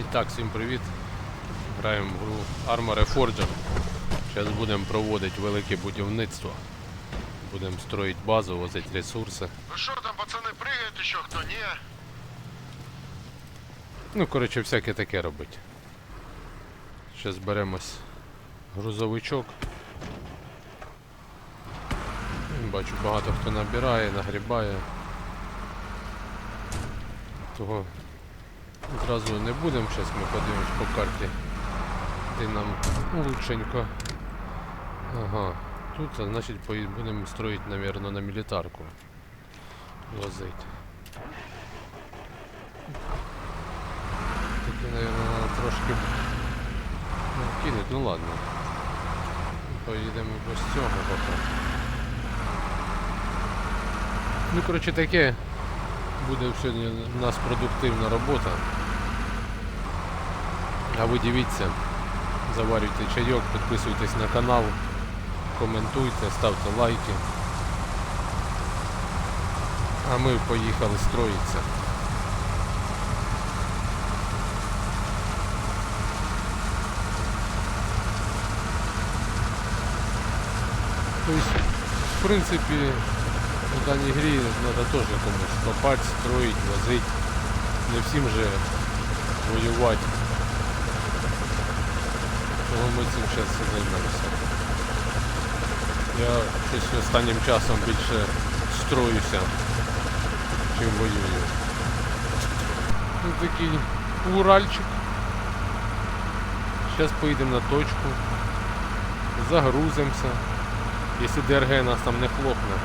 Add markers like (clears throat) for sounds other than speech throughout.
І так, всім привіт. Граємо в гру Armor Forger. Зараз будемо проводити велике будівництво. Будемо строїти базу, возити ресурси. Ну что там, пацаны, прыгает еще кто? Не? Ну, коротше, всяке таке робити. Зараз беремось грузовичок. Бачу, багато хто набирає, нагрібає. Того зразу не будемо, зараз ми подивимось по карті. Де нам лучшенько. Ага. Тут, а, значить, будемо строїти, напевно, на мілітарку. Возить. Таки, наверное, трошки ну, кинуть, ну ладно. Поїдемо без цього поки. Ну, коротше, таке. Буде сьогодні у нас продуктивна робота. А ви дивіться, заварюйте чайок, підписуйтесь на канал, коментуйте, ставте лайки. А ми поїхали строїтися. То есть, в принципе, в даній грі треба теж комусь копати, строїть, возити. Не всім же воювати. Тому ми цим зараз займемося. Я щось останнім часом більше строюся, чим воюю. Ну, такий Уральчик. Зараз поїдемо на точку. Загрузимося. Якщо ДРГ нас там не хлопне.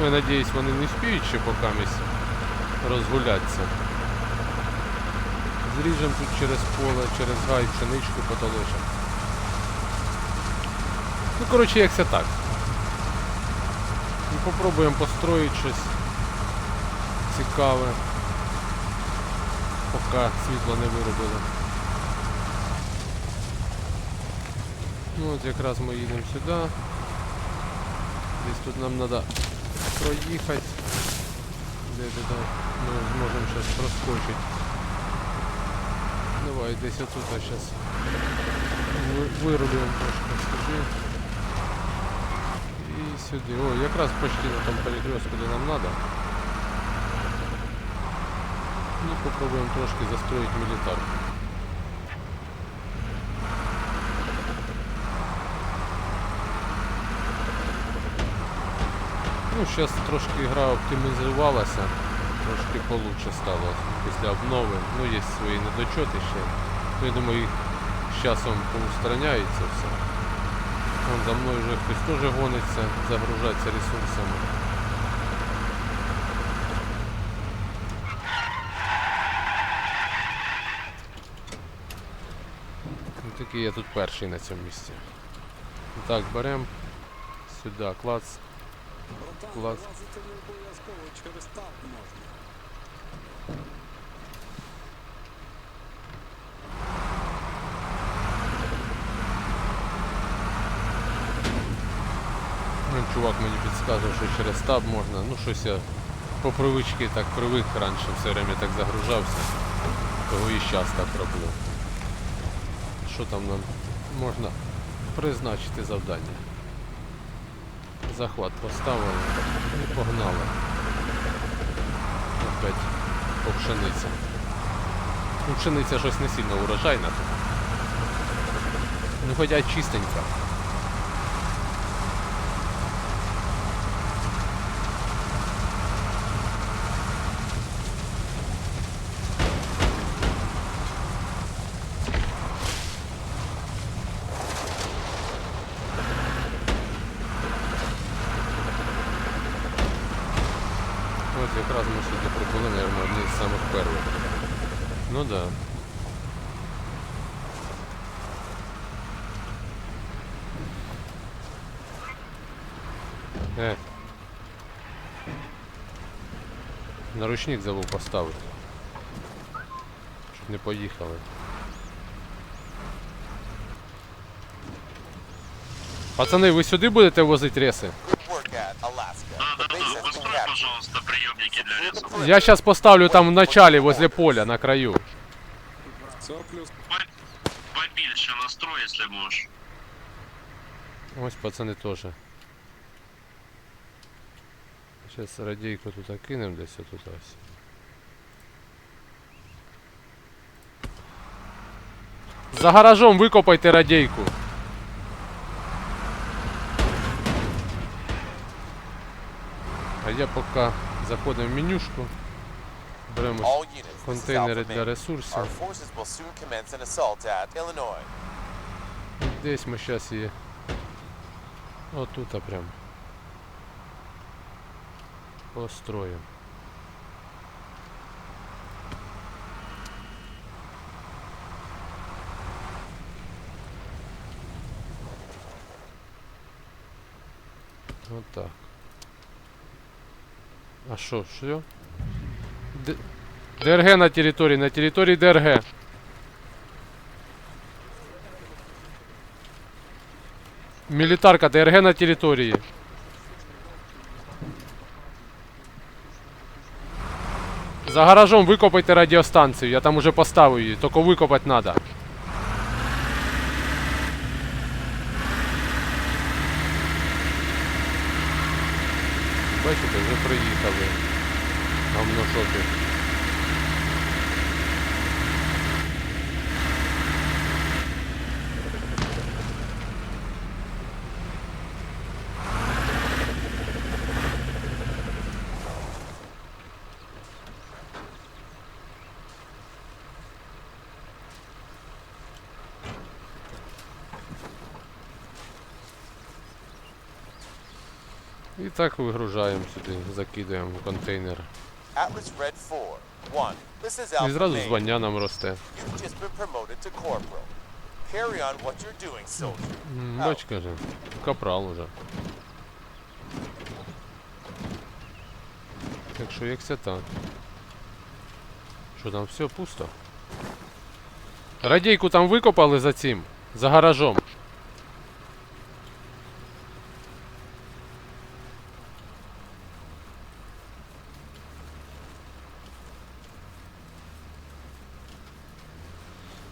Ну, я надіюсь, вони не вспіють ще поки розгулятися. Зріжемо тут через поле, через гай, пшеничку потолочимо. Ну, коротше, якся так. І попробуємо построїти щось цікаве. Поки світло не виробили. Ну от якраз ми їдемо сюди. Десь тут нам треба проїхати. Де де де ми зможемо зараз проскочити. Давай, десь отут зараз вирулюємо трошки сюди. І сюди. О, якраз почти на тому перекрестку, де нам треба. Ну, попробуємо трошки застроїти мілітарку. Ну, зараз трошки гра оптимізувалася, трошки получше стало після обнови. Ну, є свої недочоти ще. Ну, я думаю, їх з часом поустраняється все. Вон за мною вже хтось теж гониться, загружається ресурсами. Ну, такий я тут перший на цьому місці. Так, беремо сюди клац. Можна. Ну, чувак мені підказував, що через таб можна. Ну щось я по привичці так привик раніше все время так загружався. Того і зараз так роблю. Що там нам можна призначити завдання? Захват поставили і погнали. Опять по пшениці. Ну, пшениця щось не сильно урожайна. Ну хоча чистенька. Ну да. Е. Наручник забув поставити. Щоб не поїхали. Пацани, ви сюди будете возити реси? Я сейчас поставлю там в начале, возле поля, на краю. Все плюс. Побільше настрой, якщо можеш. Ось пацани теж. Зараз радійку тут кинемо десь отут ось. За гаражом викопайте радійку. А я поки заходимо в менюшку. Беремо контейнери для ресурсів. І Десь ми зараз її. Отут прям. Построїмо. Вот так. А що, що? Д... ДРГ на території, на території ДРГ. Мілітарка ДРГ на території. За гаражом викопайте радіостанцію, я там уже поставив її, тільки викопати треба. Бачите, вже приїхали. Там І так вигружаємо сюди, закидаємо в контейнер. Atlas Red 4. 1. This is І зразу звання нам росте. You've just been promoted to corporal. Carry on what you're doing, soldier. М, Бач, каже, капрал уже. Так що як це так? Що там все пусто? Радійку там викопали за цим, за гаражом.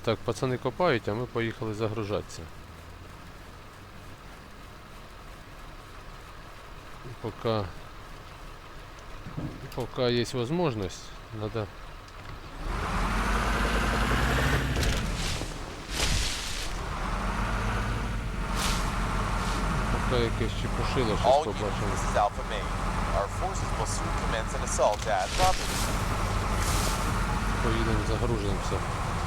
Так, пацани копають, а ми поїхали загружатися. Пока, пока есть возможность, надо пока якесь чепушило, щось побачимо. this is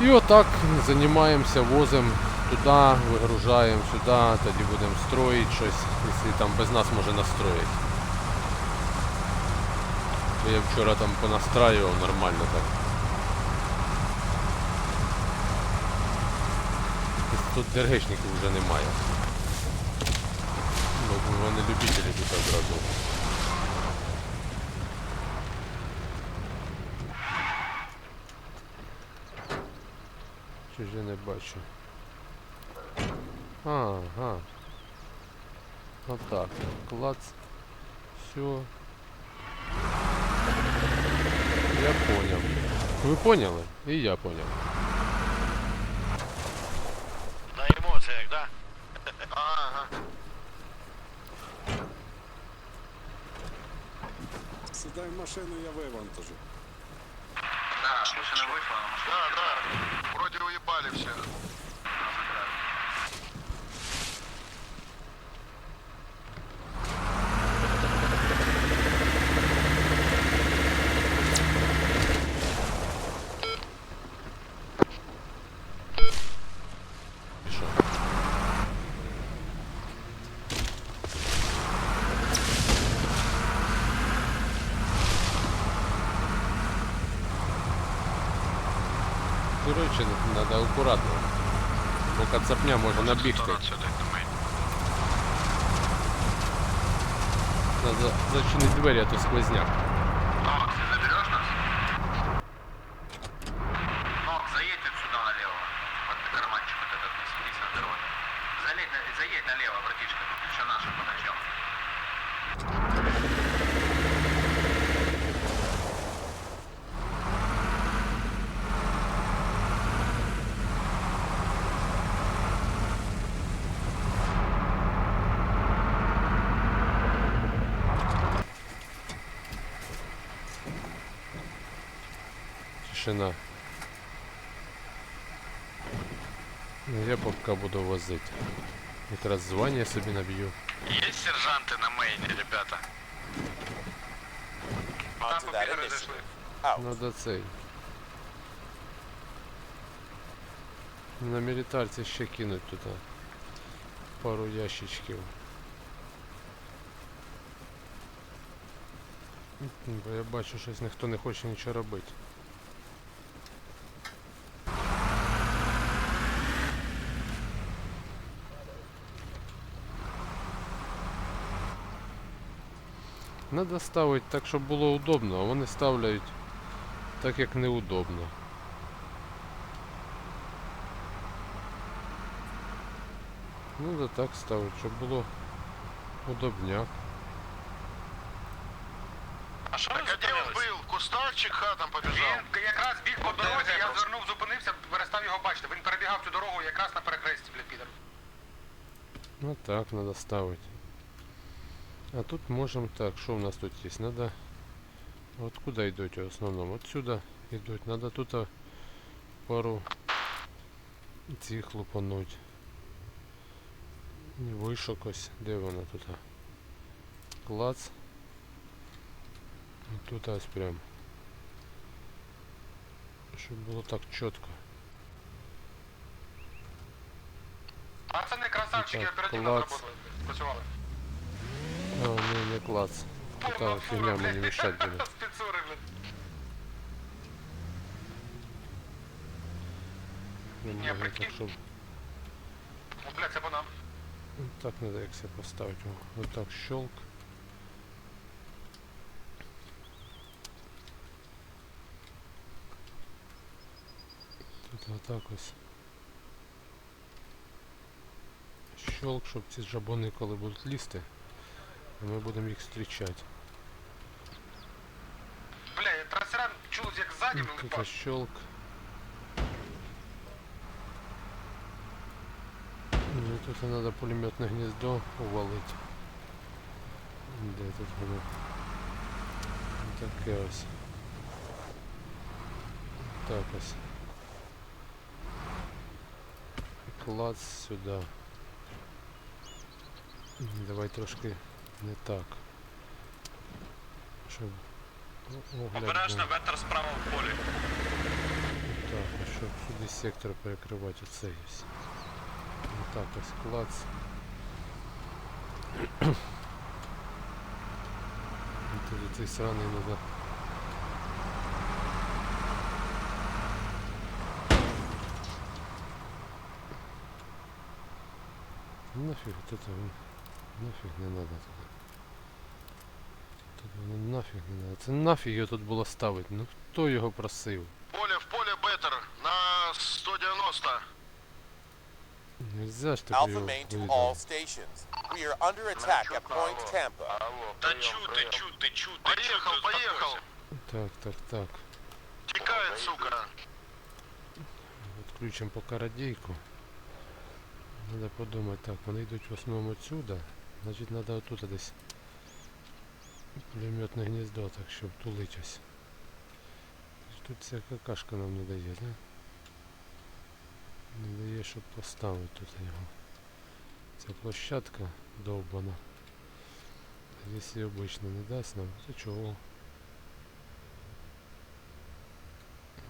І отак займаємося, возимо туди, вигружаємо сюди, тоді будемо строїти щось, якщо там без нас може настроїть. Я вчора там понастраював нормально так. Тут ДРГшників вже немає. Ну, бо вони любителі тут одразу. Чи ж я не бачу? Ага. Отак. Клац. Все. Я понял. Ви поняли? І я понял. На емоціях, да? (laughs) Ага. Сідай в машину, я вивантажу. Да, да. Вроде уебали все. Надо аккуратно. Бо кацапня може набігти. Надо зачинити двері, а то сквозняк. Нок, ты заберешь нас? Нок, заедь вот сюда налево. Вот карманчик вот этот, не садись на дороге. Залезь, на- заедь налево, братишка, тут еще наши подождем. машина. Ну, Я поки буду возити. Якраз звання собі наб'ю. Есть сержанты на мейне, ребята? Onto that initiative. Out. Надо цей. На мілітарці ще кинуть туди. Пару ящичків. Бо я бачу, щось ніхто не хоче нічого робити. Надо ставити так, щоб було удобно, а вони ставляють так, як неудобно. Надо так ставити, щоб було удобняк. А що Так а где он был? В кустах? Він якраз біг по дорозі, я звернув, зупинився, перестав його бачити. Він перебігав цю дорогу якраз на перехресті, бля, підер. Ну так, надо ставить. А тут можем так, что у нас тут есть? Надо... Вот куда идете в основном? Отсюда идут. Надо тут а, пару цих лупануть. Не вишок ось. Де вона тут? а? Клац. І тут ось прям. Щоб було так чітко. А це не красавчики, Так, оперативно клац. зробили, працювали. А, не, не клац. Така фігня мені мішать буде. Спецури, блядь. Не Ні, прикинь. так, щоб... О, бля, це нам. Ну, Так надо як себе поставити. О, Вот так щелк. Тут отак ось. Щелк, щоб ці жабони, коли будуть лізти, ми будемо їх зустрічати. Бля, я трасера чув, як ззаді Ну, мене Тут пас. щелк. Ну, і тут треба пулеметне гніздо увалити. Де тут воно? Таке ось. Так ось. Клац сюди. М, Давай трошки не так. Щоб о- огляд був. ветер справа в полі. Так, а щоб сюди сектор перекривати оце ось. Так, ось клац. І Тоді цей сраний надо. Нафіг от это вон- нафіг не надо туди. Воно нафіг не надо. Це нафіг його тут було ставити. Ну хто його просив? Поле в поле Беттер на 190. Нельзя ж тобі Alpha його main to all stations. We are under attack at Point Tampa. Та чути, чути, чути. Поехал, поехал. Так, так, так. Текает, сука. Відключимо поки радійку. Треба подумати, так, вони йдуть в основному отсюда. Значить треба отут десь пулеметне гніздо, так щоб тулить. Тут ця какашка нам не дає, да? Не дає, щоб поставити тут його. Ця площадка довбана. А Якщо обично не дасть нам, то чого?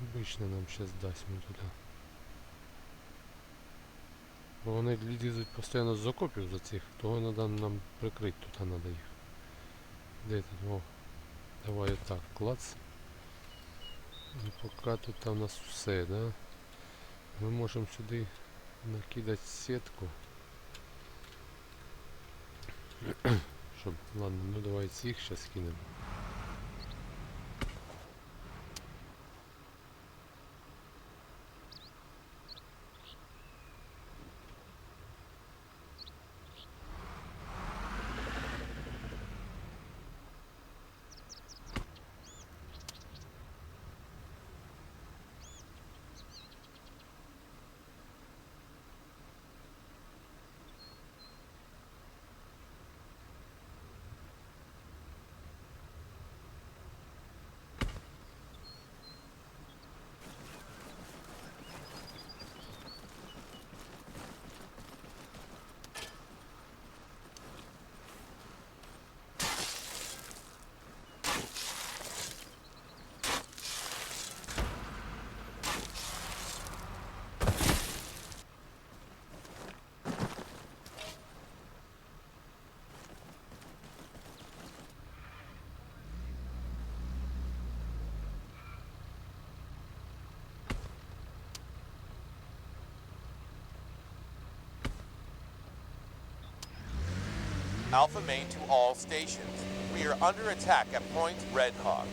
Обично нам зараз дасть ми туди. Бо вони лізуть постійно з окопів за цих, того треба нам прикрити, тут треба їх. Де тут? О, давай отак, клац. І поки тут у нас все, да? Ми можемо сюди накидати сітку. (clears throat) Щоб, ладно, ну давай цих зараз кинемо. Alpha main to all stations. We are under attack at Point Red Hawk.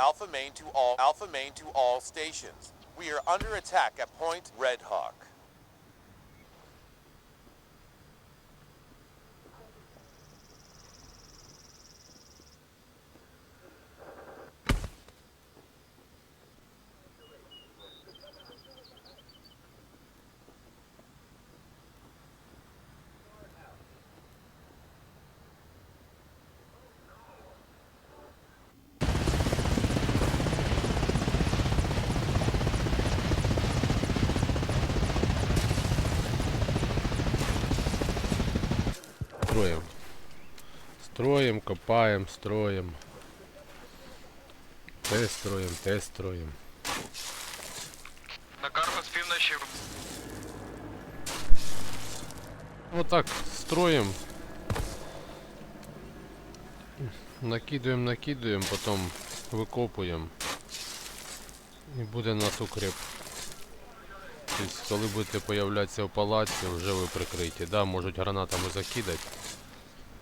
Alpha main to all Alpha main to all stations. We are under attack at Point Red Hawk. Строїм. Строїм, копаємо, строїм. Те строїм, те строїм. На карго з півночі Отак строїм. Накидуємо, накидуємо, потім викопуємо. І буде нас укріп. Тобто, коли будете появлятися в палаці, вже ви прикриті. Да, можуть гранатами закидати.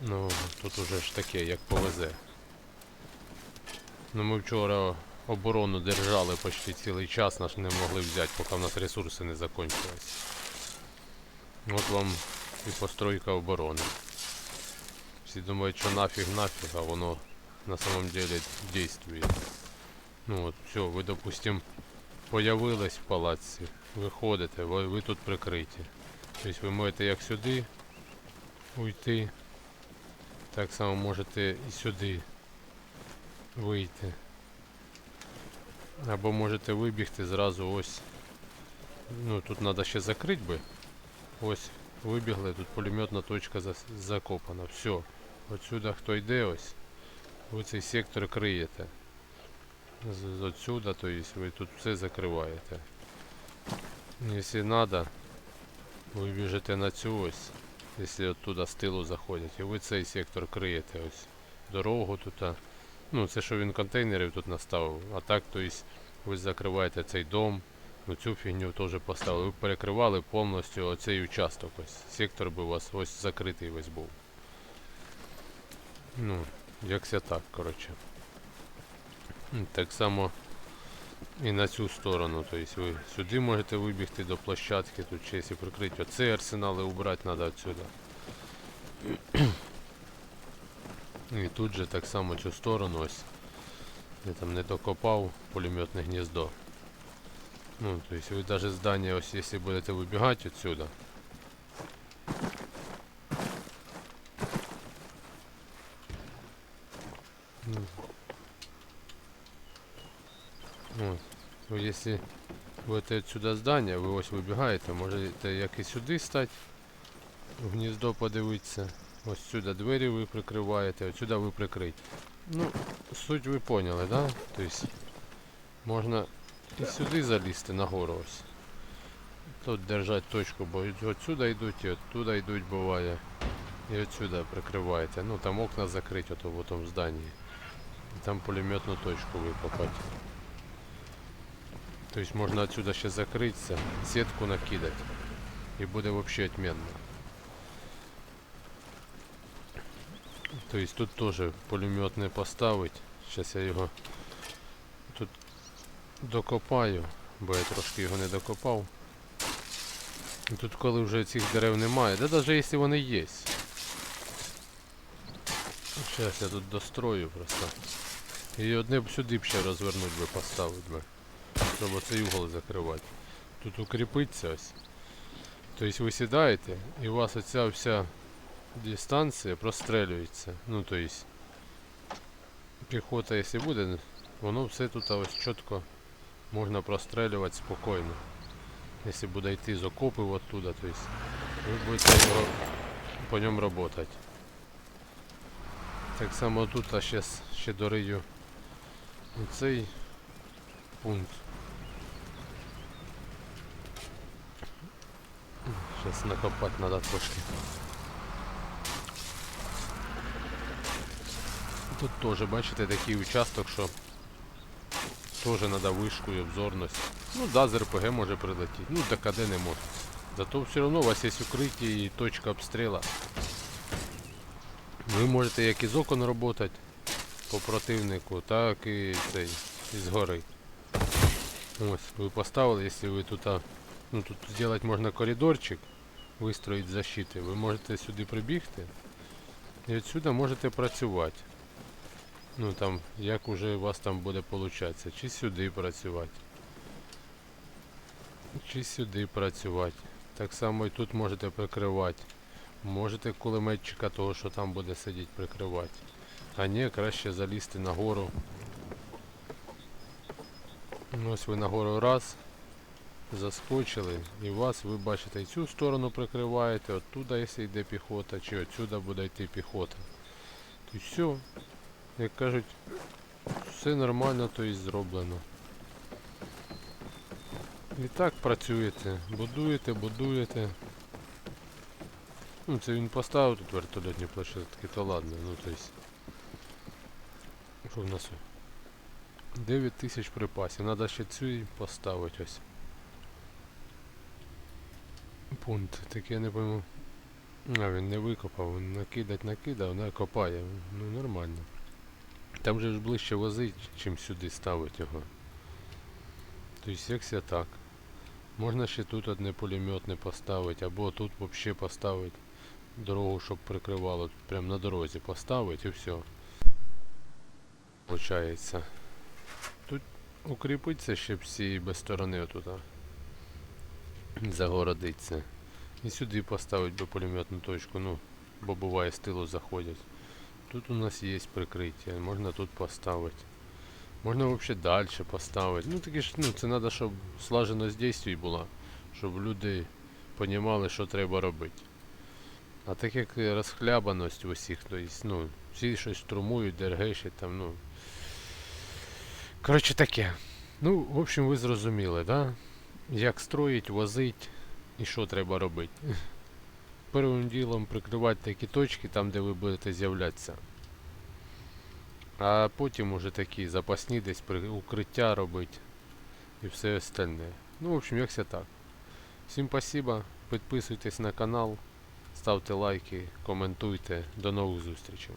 Ну, тут уже ж таке, як повезе. Ну ми вчора оборону держали почти цілий час, нас не могли взяти, поки в нас ресурси не закінчились. От вам і постройка оборони. Всі думають, що нафіг нафіг, а воно на самом деле действует. Ну от, все, ви, допустим, появились в палаці, виходите, ви, ви тут прикриті. Тобто ви можете як сюди уйти, так само можете і сюди вийти. Або можете вибігти зразу ось. Ну тут треба ще закрити би. Ось вибігли, тут пулеметна точка закопана. Все. Отсюда хто йде ось. Ви цей сектор криєте. З, отсюда, то есть ви тут все закриваєте. Якщо треба, ви біжите на цю ось, якщо оттуда з тилу заходять, і ви цей сектор криєте ось. Дорогу тут. Ну, це що він контейнерів тут наставив. А так, то есть, ви закриваєте цей дом. Ну цю фігню теж поставили. Ви перекривали повністю оцей участок ось. Сектор би у вас ось закритий весь був. Ну, якся так, коротше. Так само і на цю сторону. Тобто ви сюди можете вибігти до площадки, тут ще якщо прикрити оцей арсенал і убрати треба отсюда. І тут же так само цю сторону ось. Я там не докопав пулеметне гніздо. Ну, то есть вы даже здание, ось, если будете выбегать отсюда, ну, вот, ви если будете отсюда здання, ви ось вибігаєте, можете як і сюди стати, в гніздо подивитися. Ось сюди двері ви прикриваєте, отсюда ви прикриті. Ну, суть ви поняли, да? Тобто можна і сюди залізти нагору ось. Тут держать точку, бо отсюда йдуть, і оттуда йдуть буває. І отсюда прикриваєте. Ну там окна закриті ото в тому зданні. І там пулеметну точку викопати. Тобто можна отсюда ще закритися, сітку накидати. І буде взагалі отменно. Тобто тут теж пулемет не поставить. Зараз я його тут докопаю, бо я трошки його не докопав. Тут коли вже цих дерев немає, да навіть якщо вони є. Зараз я тут дострою просто. І одне б сюди б ще розвернуть би поставити би. Щоб оцей угол закривати. тут укріпиться ось. Тобто ви сідаєте і у вас оця вся дистанція прострелюється. Ну тобто піхота, якщо буде, воно все тут ось чітко можна прострелювати спокійно. Якщо буде йти з окопів оттуда, то есть ви будете його, по ньому працювати. Так само тут, а ще, ще дорию цей пункт. Зараз накопати треба трошки. Тут теж, бачите, такий участок, що теж треба вишку і обзорність. Ну да, з РПГ може прилетіти. Ну до КД не може. Зато все одно у вас є укриття і точка обстрілу. Ви можете як із окон працювати по противнику, так і цей, із гори. Ось, ви поставили, якщо ви тут, ну тут зробити можна коридорчик, вистроїти защити, ви можете сюди прибігти і відсюди можете працювати. Ну там, як уже у вас там буде получатися, чи сюди працювати. Чи сюди працювати. Так само і тут можете прикривати. Можете кулеметчика того, що там буде сидіти, прикривати. А ні, краще залізти на гору. Ну, Ось ви на гору раз. Заскочили і вас, ви бачите, і цю сторону прикриваєте, оттуда, якщо йде піхота, чи отсюда буде йти піхота. То все, як кажуть, все нормально, то і зроблено. І так працюєте, будуєте, будуєте. Ну це він поставив тут вертольотні площадки, то ладно, ну то есть. Що в нас? 9 тисяч припасів. Надо ще цю поставити ось. Пункт. Так я не пойму. А, він не викопав, він накидать накидав, не копає. Ну нормально. Там же ж ближче возить, чим сюди ставить його. Тобто якся так. Можна ще тут одне пулеметне поставити, або тут взагалі поставити дорогу, щоб прикривало. Тут прям на дорозі поставити і все. Получається. Тут укріпиться ще всі без сторони отута. Загородиться. І сюди поставити би пулеметну точку, ну, бо буває з тилу заходять. Тут у нас є прикриття, можна тут поставити. Можна взагалі далі поставити. Ну таке ж, ну це треба, щоб слаженість дійствій була, щоб люди розуміли, що треба робити. А так як розхлябаність усіх, то есть, ну, всі щось штурмують, дергешать там, ну. Коротше таке. Ну, в общем, ви зрозуміли, да? Як строїть, возить і що треба робити. Первим ділом прикривати такі точки там, де ви будете з'являтися. А потім уже такі запасні десь укриття робити і все остальне. Ну, в общем, якся так. Всім спасибо, підписуйтесь на канал, ставте лайки, коментуйте. До нових зустрічей.